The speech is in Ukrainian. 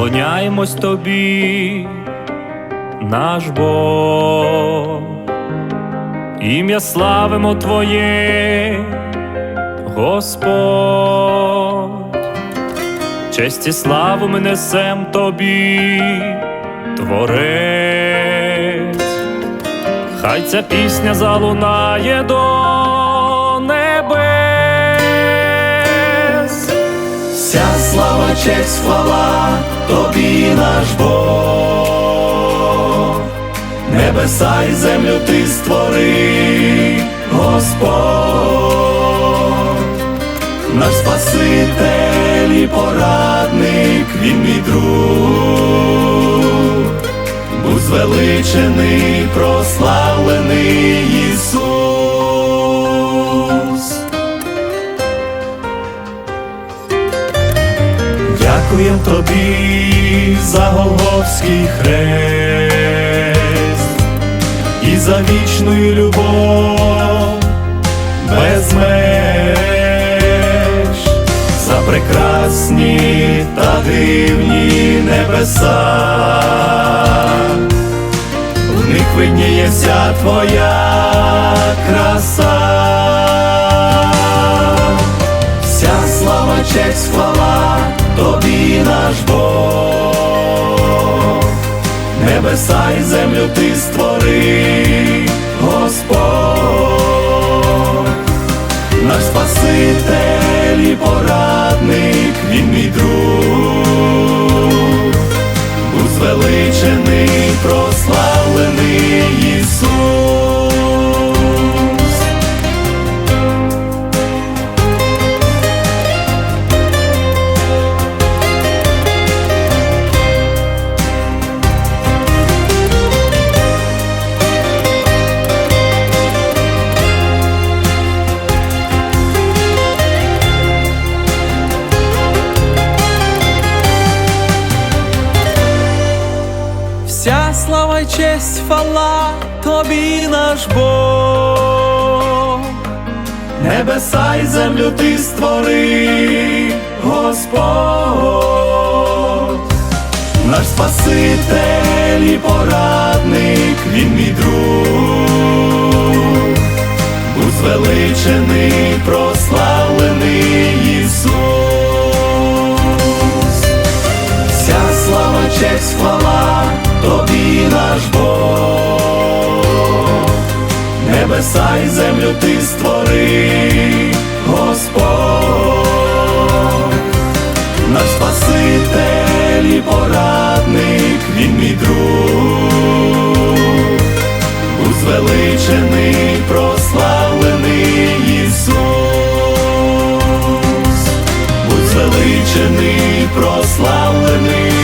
вклоняємось тобі, наш Бог, ім'я славимо Твоє, Господь, честь і славу ми несем тобі, Творець, хай ця пісня залунає до слава, честь, хвала, тобі наш Бог, небеса і землю ти створи, Господь, наш Спаситель і порадник, він мій друг, будь звеличений, прославлений Ісус. Тобі за Голговський хрест. І за вічну любов без меж, за прекрасні та дивні небеса, в них видніє вся твоя краса. Вся слава, честь, хвала, тобі наш Бог, небеса й землю ти створи, Вся слава й честь, хвала тобі наш Бог. Небеса і землю ти створи, Господь, наш Спаситель і порадник, він мій друг, звеличений, прославлений Ісус. Вся слава, честь, хвала, тобі наш Бог, небеса й землю ти створив, Господь, наш Спаситель і порадник, він мій друг, будь звеличений, прославлений Ісус, будь звеличений, прославлений.